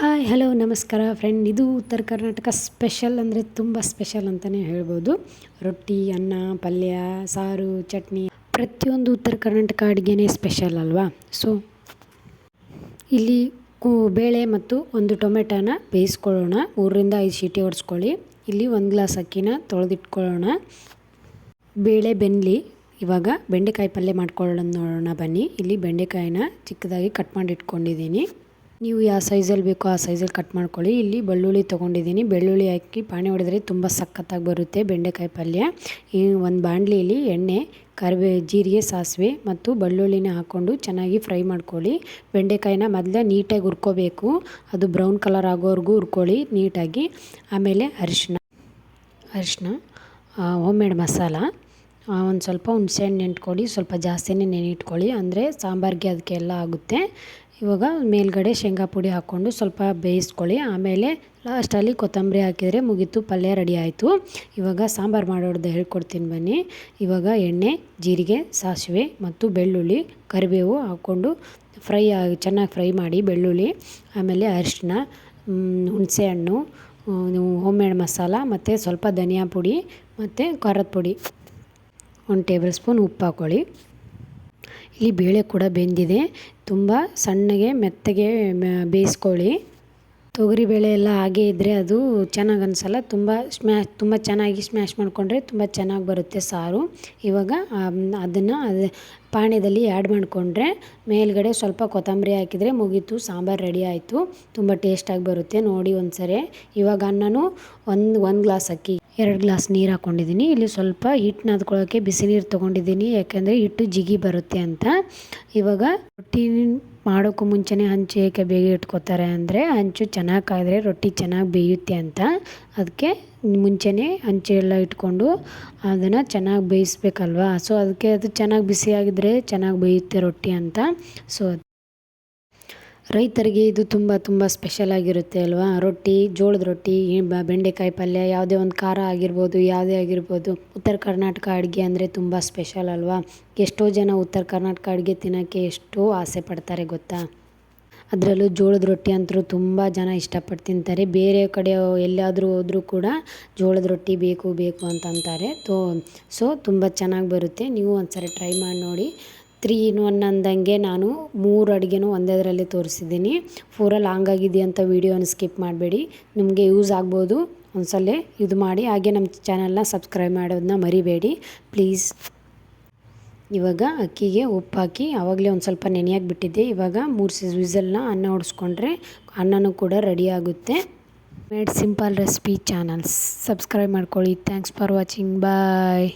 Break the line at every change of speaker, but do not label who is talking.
Hi hello ನಮಸ್ಕಾರ friend ಇದು ಉತ್ತರ ಕರ್ನಾಟಕ ಸ್ಪೆಷಲ್ ಅಂದರೆ ತುಂಬ ಸ್ಪೆಷಲ್ ಅಂತಲೇ ಹೇಳ್ಬೋದು. ರೊಟ್ಟಿ, ಅನ್ನ, ಪಲ್ಯ, ಸಾರು, ಚಟ್ನಿ, ಪ್ರತಿಯೊಂದು ಉತ್ತರ ಕರ್ನಾಟಕ ಅಡುಗೆನೇ ಸ್ಪೆಷಲ್ ಅಲ್ವಾ? ಸೊ ಇಲ್ಲಿ ಕೂ, ಬೇಳೆ ಮತ್ತು ಒಂದು ಟೊಮೆಟೋನ ಬೇಯಿಸ್ಕೊಳ್ಳೋಣ. ಮೂರರಿಂದ ಐದು ಸೀಟಿ ಹೊಡೆಸ್ಕೊಳ್ಳಿ ಇಲ್ಲಿ ಒಂದು ಗ್ಲಾಸ್ ಅಕ್ಕಿನ ತೊಳೆದಿಟ್ಕೊಳ್ಳೋಣ. ಬೇಳೆ, ಬೆನ್ಲಿ, ಇವಾಗ ಬೆಂಡೆಕಾಯಿ ಪಲ್ಯ ಮಾಡ್ಕೊಳ್ಳೋಣ ನೋಡೋಣ ಬನ್ನಿ. ಇಲ್ಲಿ ಬೆಂಡೆಕಾಯಿನ ಚಿಕ್ಕದಾಗಿ ಕಟ್ ಮಾಡಿ ಇಟ್ಕೊಂಡಿದ್ದೀನಿ. ನೀವು ಯಾವ ಸೈಜಲ್ಲಿ ಬೇಕೋ ಆ ಸೈಜಲ್ಲಿ ಕಟ್ ಮಾಡ್ಕೊಳ್ಳಿ. ಇಲ್ಲಿ ಬೆಳ್ಳುಳ್ಳಿ ತೊಗೊಂಡಿದ್ದೀನಿ. ಬೆಳ್ಳುಳ್ಳಿ ಹಾಕಿ ಪಾಣಿ ಹೊಡೆದ್ರೆ ತುಂಬ ಸಖತ್ತಾಗಿ ಬರುತ್ತೆ ಬೆಂಡೆಕಾಯಿ ಪಲ್ಯ. ಈ ಒಂದು ಬಾಣಲಿಯಲ್ಲಿ ಎಣ್ಣೆ ಕರಿಬೇ ಜೀರಿಗೆ, ಸಾಸಿವೆ ಮತ್ತು ಬೆಳ್ಳುಳ್ಳಿನ ಹಾಕ್ಕೊಂಡು ಚೆನ್ನಾಗಿ ಫ್ರೈ ಮಾಡ್ಕೊಳ್ಳಿ. ಬೆಂಡೆಕಾಯಿನ ಮೊದಲೇ ನೀಟಾಗಿ ಹುರ್ಕೋಬೇಕು. ಅದು ಬ್ರೌನ್ ಕಲರ್ ಆಗೋವರೆಗೂ ಹುರ್ಕೊಳ್ಳಿ ನೀಟಾಗಿ. ಆಮೇಲೆ ಅರಿಶಿನ ಅರಿಶಿನ ಹೋಮ್ ಮೇಡ್ ಮಸಾಲ ಒಂದು ಸ್ವಲ್ಪ ಹುಣಸೆಹಣ್ಣು ನೆಂಟ್ಕೊಳ್ಳಿ ಸ್ವಲ್ಪ ಜಾಸ್ತಿನೇ ನೆನಿಟ್ಕೊಳ್ಳಿ ಅಂದರೆ ಸಾಂಬಾರಿಗೆ ಅದಕ್ಕೆಲ್ಲ ಆಗುತ್ತೆ. ಇವಾಗ ಮೇಲ್ಗಡೆ ಶೇಂಗಾ ಪುಡಿ ಹಾಕ್ಕೊಂಡು ಸ್ವಲ್ಪ ಬೇಯಿಸ್ಕೊಳ್ಳಿ. ಆಮೇಲೆ ಲಾಸ್ಟಲ್ಲಿ ಕೊತ್ತಂಬರಿ ಹಾಕಿದರೆ ಮುಗೀತು, ಪಲ್ಯ ರೆಡಿ ಆಯಿತು. ಇವಾಗ ಸಾಂಬಾರು ಮಾಡೋದು ಹೇಳ್ಕೊಡ್ತೀನಿ ಬನ್ನಿ. ಇವಾಗ ಎಣ್ಣೆ, ಜೀರಿಗೆ, ಸಾಸಿವೆ ಮತ್ತು ಬೆಳ್ಳುಳ್ಳಿ, ಕರಿಬೇವು ಹಾಕ್ಕೊಂಡು ಫ್ರೈ ಆಗಿ ಚೆನ್ನಾಗಿ ಫ್ರೈ ಮಾಡಿ ಬೆಳ್ಳುಳ್ಳಿ, ಆಮೇಲೆ ಅರಿಶಿನ ಹುಣಸೆಹಣ್ಣು, ಹೋಮ್ ಮೇಡ್ ಮಸಾಲ ಮತ್ತು ಸ್ವಲ್ಪ ಧನಿಯಾ ಪುಡಿ ಮತ್ತು ಖಾರದ ಪುಡಿ. ಒಂದು ಟೇಬಲ್ ಸ್ಪೂನ್ ಉಪ್ಪು ಹಾಕ್ಕೊಳ್ಳಿ ಇಲ್ಲಿ ಬೇಳೆ ಕೂಡ ಬೆಂದಿದೆ. ತುಂಬ ಸಣ್ಣಗೆ ಮೆತ್ತಗೆ ಬೇಯಿಸ್ಕೊಳ್ಳಿ. ತೊಗರಿಬೇಳೆ ಎಲ್ಲ ಹಾಗೆ ಇದ್ದರೆ ಅದು ಚೆನ್ನಾಗಿ ಅನಿಸಲ್ಲ. ತುಂಬ ಸ್ಮ್ಯಾಶ್ ತುಂಬ ಚೆನ್ನಾಗಿ ಸ್ಮ್ಯಾಶ್ ಮಾಡಿಕೊಂಡ್ರೆ ತುಂಬ ಚೆನ್ನಾಗಿ ಬರುತ್ತೆ ಸಾರು. ಇವಾಗ ಅದನ್ನು ಅದು, ಪಾಣ್ಯದಲ್ಲಿ ಆ್ಯಡ್ ಮಾಡಿಕೊಂಡ್ರೆ ಮೇಲ್ಗಡೆ ಸ್ವಲ್ಪ ಕೊತ್ತಂಬರಿ ಹಾಕಿದರೆ ಮುಗೀತು, ಸಾಂಬಾರು ರೆಡಿ ಆಯಿತು. ತುಂಬ ಟೇಸ್ಟಾಗಿ ಬರುತ್ತೆ. ನೋಡಿ ಒಂದು ಸರಿ ಇವಾಗ ಅನ್ನನೂ ಒಂದು ಒಂದು ಗ್ಲಾಸ್ ಅಕ್ಕಿ ಎರಡು ಗ್ಲಾಸ್ ನೀರು ಹಾಕ್ಕೊಂಡಿದ್ದೀನಿ ಇಲ್ಲಿ ಸ್ವಲ್ಪ ಹಿಟ್ಟು ನಾದ್ಕೊಳ್ಳೋಕ್ಕೆ ಬಿಸಿ ನೀರು ತೊಗೊಂಡಿದ್ದೀನಿ. ಯಾಕೆಂದರೆ ಹಿಟ್ಟು ಜಿಗಿ ಬರುತ್ತೆ ಅಂತ. ಇವಾಗ ರೊಟ್ಟಿ ಮಾಡೋಕ್ಕೂ ಮುಂಚೆನೇ ಹಂಚು ಏಕೆ ಬೇಗ ಇಟ್ಕೋತಾರೆ ಅಂದರೆ ಹಂಚು ಚೆನ್ನಾಗಿ ಕಾಯಿದ್ರೆ ರೊಟ್ಟಿ ಚೆನ್ನಾಗಿ ಬೇಯುತ್ತೆ ಅಂತ. ಅದಕ್ಕೆ ಮುಂಚೆನೇ ಹಂಚು ಎಲ್ಲ ಇಟ್ಕೊಂಡು ಅದನ್ನು ಚೆನ್ನಾಗಿ ಬೇಯಿಸ್ಬೇಕಲ್ವ? ಸೊ ಅದಕ್ಕೆ ಅದು ಚೆನ್ನಾಗಿ ಬಿಸಿಯಾಗಿದ್ದರೆ ಚೆನ್ನಾಗಿ ಬೇಯುತ್ತೆ ರೊಟ್ಟಿ ಅಂತ. ಸೊ ರೈತರಿಗೆ ಇದು ತುಂಬ ತುಂಬ ಸ್ಪೆಷಲ್ ಆಗಿರುತ್ತೆ ಅಲ್ವಾ? ರೊಟ್ಟಿ, ಜೋಳದ ರೊಟ್ಟಿ ಬೆಂಡೆಕಾಯಿ ಪಲ್ಯ, ಯಾವುದೇ ಒಂದು ಖಾರ ಆಗಿರ್ಬೋದು, ಯಾವುದೇ ಆಗಿರ್ಬೋದು, ಉತ್ತರ ಕರ್ನಾಟಕ ಅಡುಗೆ ಅಂದರೆ ತುಂಬ ಸ್ಪೆಷಲ್ ಅಲ್ವಾ? ಎಷ್ಟೋ ಜನ ಉತ್ತರ ಕರ್ನಾಟಕ ಅಡುಗೆ ತಿನ್ನೋಕ್ಕೆ ಎಷ್ಟೋ ಆಸೆ ಪಡ್ತಾರೆ ಗೊತ್ತಾ? ಅದರಲ್ಲೂ ಜೋಳದ ರೊಟ್ಟಿ ಅಂತೂ ತುಂಬ ಜನ ಇಷ್ಟಪಟ್ಟು ತಿಂತಾರೆ. ಬೇರೆ ಕಡೆ ಎಲ್ಲಾದರೂ ಹೋದರೂ ಕೂಡ ಜೋಳದ ರೊಟ್ಟಿ ಬೇಕು ಬೇಕು ಅಂತ ಅಂತಾರೆ. ತೋ, ಸೊ, ತುಂಬ ಚೆನ್ನಾಗಿ ಬರುತ್ತೆ. ನೀವು ಒಂದ್ಸರಿ ಟ್ರೈ ಮಾಡಿ ನೋಡಿ. ತ್ರೀ ಇನ್ ಒನ್ ಅಂದಂಗೆ ನಾನು ಮೂರು ಅಡುಗೆನೂ ಒಂದೇದರಲ್ಲಿ ತೋರಿಸಿದ್ದೀನಿ. ಪೂರ ಲಾಂಗ್ ಆಗಿದೆ ಅಂತ ವೀಡಿಯೋನ ಸ್ಕಿಪ್ ಮಾಡಬೇಡಿ. ನಿಮಗೆ ಯೂಸ್ ಆಗ್ಬೋದು. ಒಂದ್ಸಲ ಇದು ಮಾಡಿ. ಹಾಗೆ ನಮ್ಮ ಚಾನಲ್ನ ಸಬ್ಸ್ಕ್ರೈಬ್ ಮಾಡೋದನ್ನ ಮರಿಬೇಡಿ. ಪ್ಲೀಸ್. ಇವಾಗ ಅಕ್ಕಿಗೆ ಉಪ್ಪು ಹಾಕಿ ಆವಾಗಲೇ ಒಂದು ಸ್ವಲ್ಪ ನೆನೆಯಾಗಿ ಬಿಟ್ಟಿದ್ದೆ. ಇವಾಗ ಮೂರು ಸಿಸ್ ವಿಸಲ್ನ ಅನ್ನ ಹೊಡ್ಸ್ಕೊಂಡ್ರೆ ಅನ್ನನೂ ಕೂಡ ರೆಡಿ ಆಗುತ್ತೆ. Made simple recipe channels subscribe ಮಾಡ್ಕೊಳ್ಳಿ. Thanks for watching bye